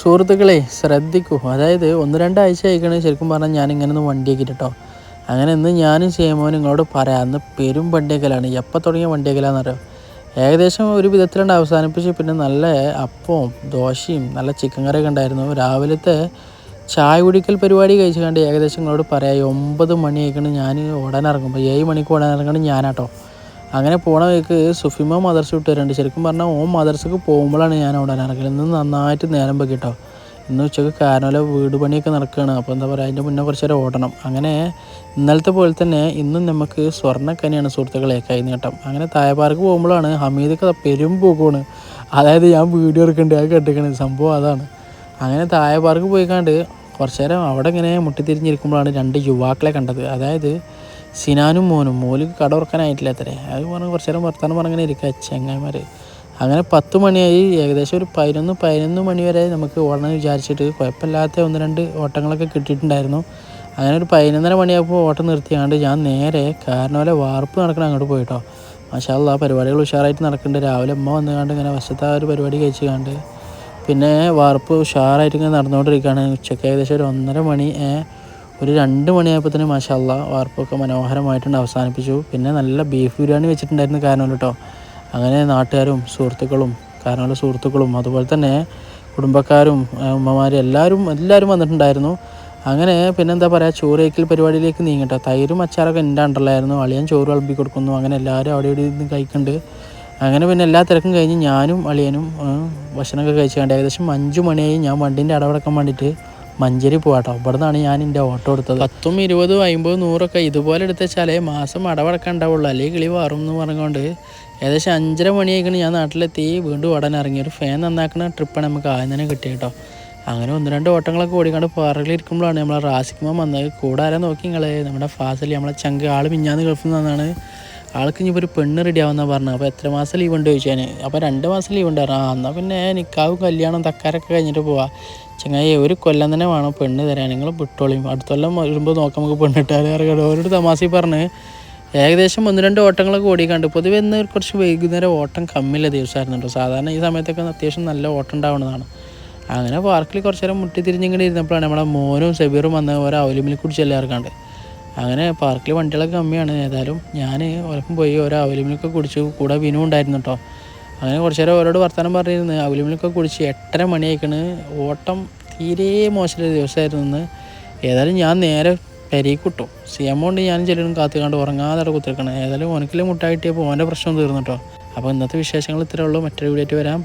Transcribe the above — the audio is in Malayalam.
സുഹൃത്തുക്കളെ ശ്രദ്ധിക്കൂ. അതായത് ഒന്ന് രണ്ടാഴ്ച ആയിക്കണേ ശരിക്കും പറഞ്ഞാൽ ഞാൻ ഇങ്ങനെ ഒന്ന് വണ്ടിയാക്കിയിട്ട് കേട്ടോ അങ്ങനെ ഇന്ന് ഞാനും ചെയ്യുമ്പോൾ നിങ്ങളോട് പറയാം അന്ന് പെരും വണ്ടിയാക്കലാണ്. എപ്പോൾ തുടങ്ങിയ വണ്ടിയാക്കലാണെന്നറിയോ ഏകദേശം ഒരു വിധത്തിലുണ്ട് അവസാനിപ്പിച്ച്. പിന്നെ നല്ല അപ്പവും ദോശയും നല്ല ചിക്കൻ കറിയൊക്കെ ഉണ്ടായിരുന്നു. രാവിലത്തെ ചായ കുടിക്കൽ പരിപാടി കഴിച്ചു കണ്ട് ഏകദേശം നിങ്ങളോട് പറയാം ഒമ്പത് മണിയായിക്കണ് ഞാൻ ഓടാൻ ഇറങ്ങുമ്പോൾ ഏഴ് മണിക്ക് ഓടാൻ ഇറങ്ങണം ഞാനാട്ടോ. അങ്ങനെ പോണ വഴിക്ക് സുഫിമ മദർസ് വിട്ട് വരണ്ട്. ശരിക്കും പറഞ്ഞാൽ ഓൻ മദർസക്ക് പോകുമ്പോഴാണ് ഞാൻ അവിടെ ഇറങ്ങൽ ഇന്ന് നന്നായിട്ട് നേരം വെക്കിട്ടോ ഇന്ന് ഉച്ചയ്ക്ക് കാരണവല വീട് പണിയൊക്കെ നടക്കുകയാണ് അപ്പോൾ എന്താ പറയുക അതിന്റെ മുന്നേ കുറച്ച് നേരം ഓടണം. അങ്ങനെ ഇന്നലത്തെ പോലെ തന്നെ ഇന്നും നമുക്ക് സ്വർണക്കനിയാണ് സുഹൃത്തുക്കളെ കൈനീട്ടം അങ്ങനെ തായപ്പാർക്ക് പോകുമ്പോഴാണ് ഹമീദൊക്കെ പെരും പോകുകയാണ് അതായത് ഞാൻ വീഡിയോ എടുക്കേണ്ടത് അത് കെട്ടിക്കണത് സംഭവം അതാണ്. അങ്ങനെ തായപ്പാർക്ക് പാർക്ക് പോയിക്കാണ്ട് കുറച്ച് നേരം അവിടെ ഇങ്ങനെ മുട്ടിത്തിരിഞ്ഞിരിക്കുമ്പോഴാണ് രണ്ട് യുവാക്കളെ കണ്ടത്. അതായത് സിനാനും മോനും മോൽ കട ഉറക്കാനായിട്ടില്ല അത്രേ. അത് പറഞ്ഞ് കുറച്ച് നേരം വർത്തമാനം പറഞ്ഞങ്ങനെ ഇരിക്കുക ചെങ്ങായിമാർ അങ്ങനെ പത്ത് മണിയായി ഏകദേശം ഒരു പതിനൊന്ന് പതിനൊന്ന് മണി വരെ നമുക്ക് ഓടണം വിചാരിച്ചിട്ട് കുഴപ്പമില്ലാത്ത ഒന്ന് രണ്ട് ഓട്ടങ്ങളൊക്കെ കിട്ടിയിട്ടുണ്ടായിരുന്നു. അങ്ങനെ ഒരു പതിനൊന്നര മണിയാകുമ്പോൾ ഓട്ടം നിർത്തിയാണ്ട് ഞാൻ നേരെ കാരണവരെ വാർപ്പ് നടക്കണം അങ്ങോട്ട് പോയിട്ടോ. മാഷാല്ല പരിപാടികൾ ഉഷാറായിട്ട് നടക്കുന്നുണ്ട് രാവിലെ അമ്മ വന്നുകാണ്ട് ഇങ്ങനെ വശത്തെ ആ ഒരു പരിപാടി കഴിച്ച് കണ്ട് പിന്നെ വാർപ്പ് ഉഷാറായിട്ട് ഇങ്ങനെ നടന്നുകൊണ്ടിരിക്കുകയാണ്. ഉച്ചയ്ക്ക് ഏകദേശം ഒരു ഒന്നര മണി ഒരു രണ്ട് മണിയായപ്പോൾ തന്നെ മാഷാല്ല വാർപ്പൊക്കെ മനോഹരമായിട്ടുണ്ട് അവസാനിപ്പിച്ചു. പിന്നെ നല്ല ബീഫ് ബിരിയാണി വെച്ചിട്ടുണ്ടായിരുന്നു കാരണം കേട്ടോ അങ്ങനെ നാട്ടുകാരും സുഹൃത്തുക്കളും കാരണമുള്ള സുഹൃത്തുക്കളും അതുപോലെ തന്നെ കുടുംബക്കാരും ഉമ്മമാരും എല്ലാവരും എല്ലാവരും വന്നിട്ടുണ്ടായിരുന്നു. അങ്ങനെ പിന്നെന്താ പറയുക ചോറ് വയ്ക്കൽ പരിപാടിയിലേക്ക് നീങ്ങട്ടോ തൈരും അച്ചാറൊക്കെ എന്റെ അണ്ടറിലായിരുന്നു. അളിയൻ ചോറ് വിളമ്പി കൊടുക്കുന്നു. അങ്ങനെ എല്ലാവരും അവിടെ ഇവിടെ ഇരുന്ന് കഴിക്കുന്നുണ്ട്. അങ്ങനെ പിന്നെ എല്ലാ തിരക്കും കഴിഞ്ഞ് ഞാനും അളിയനും ഭക്ഷണമൊക്കെ കഴിച്ചു കണ്ട് ഏകദേശം അഞ്ച് മണിയായി ഞാൻ വണ്ടീന്റെ അടവടക്കാൻ വേണ്ടിയിട്ട് മഞ്ചേരി പോകാട്ടോ ഇവിടെ നിന്നാണ് ഞാൻ എന്റെ ഓട്ടോ എടുത്തത്. പത്തും ഇരുപതും അമ്പതും നൂറൊക്കെ ഇതുപോലെ എടുത്ത വെച്ചാലേ മാസം അടവടക്കം ഉണ്ടാവുള്ളൂ. അല്ലെങ്കിൽ കിളി മാറും എന്ന് പറഞ്ഞുകൊണ്ട് ഏകദേശം അഞ്ചര മണിയായിക്കണ് ഞാൻ നാട്ടിലെത്തി. വീണ്ടും ഓടാൻ ഇറങ്ങി. ഒരു ഫാൻ നന്നാക്കണ ട്രിപ്പാണ് നമുക്ക് ആദ്യം തന്നെ കിട്ടിയ കേട്ടോ. അങ്ങനെ ഒന്ന് രണ്ട് ഓട്ടങ്ങളൊക്കെ ഓടിക്കാണ്ട് പാറകളിരിക്കുമ്പോഴാണ് നമ്മളെ റാസിക്കുമ്പോൾ വന്നത്. കൂടാരം നോക്കി നിങ്ങളെ. നമ്മുടെ ഫാസിൽ നമ്മളെ ചങ്ക് ആൾ മിഞ്ഞാന്ന് ഗൾഫിൽ നിന്നാണ്. ആൾക്ക് ഇനി ഒരു പെണ്ണ് റെഡി ആവുന്ന പറഞ്ഞു അപ്പോൾ എത്ര മാസം ലീവ് ഉണ്ട് ചോദിച്ചാൽ അപ്പോൾ രണ്ട് മാസം ലീവ് ഉണ്ടായിരുന്നു ആ എന്നാൽ പിന്നെ നിക്കാവും കല്യാണം തക്കാരൊക്കെ കഴിഞ്ഞിട്ട് പോവാം. ചങ്ങായി ഒരു കൊല്ലം തന്നെ വേണം പെണ്ണ് തരാൻ. നിങ്ങൾ വിട്ടോളിയും അടുത്തൊല്ലം വരുമ്പോൾ നോക്കാം നമുക്ക് പെണ്ണിട്ടാൽ ഓരോരു തമാസി പറഞ്ഞ് ഏകദേശം ഒന്ന് രണ്ട് ഓട്ടങ്ങളൊക്കെ ഓടിക്കാണ്ട് പൊതുവെ ഇന്ന് കുറച്ച് വൈകുന്നേരം ഓട്ടം കമ്മിയുള്ള ദിവസമായിരുന്നു കേട്ടോ. സാധാരണ ഈ സമയത്തൊക്കെ അത്യാവശ്യം നല്ല ഓട്ടം ഉണ്ടാവുന്നതാണ്. അങ്ങനെ പാർക്കിൽ കുറച്ച് നേരം മുട്ടി തിരിഞ്ഞിങ്ങനെ ഇരുന്നപ്പോഴാണ് നമ്മളെ മോനും സെബീറും വന്ന ഓരോ അവലിമിൽ കുടിച്ചെല്ലാം ഇറക്കാണ്ട് അങ്ങനെ പാർക്കിൽ വണ്ടികളൊക്കെ കമ്മിയാണ്. ഏതായാലും ഞാൻ ഒരപ്പം പോയി ഓരോ അവലിമിലൊക്കെ കുടിച്ചു കൂടെ വിനു ഉണ്ടായിരുന്നു കേട്ടോ അങ്ങനെ കുറച്ച് നേരം ഓരോട് വർത്തമാനം പറഞ്ഞിരുന്നു. അവലിമിലൊക്കെ കുടിച്ച് എട്ടര മണിയായിക്കണ്. ഓട്ടം തീരെ മോശമുള്ള ദിവസമായിരുന്നു ഇന്ന്. ഏതായാലും ഞാൻ നേരെ പെരീക്ക് കിട്ടും സി എമൗണ്ട് ഞാൻ ചെല്ലും കാത്തു കണ്ട് ഉറങ്ങാതെ കുത്തിരിക്കണം. ഏതായാലും ഓനക്കിലെ മുട്ടായിട്ടിയപ്പോൾ ഓന്റെ പ്രശ്നം തീർന്നു കേട്ടോ അപ്പോൾ ഇന്നത്തെ വിശേഷങ്ങൾ ഇത്രയേ ഉള്ളൂ. മറ്റൊരു വീഡിയോ ആയിട്ട് വരാം.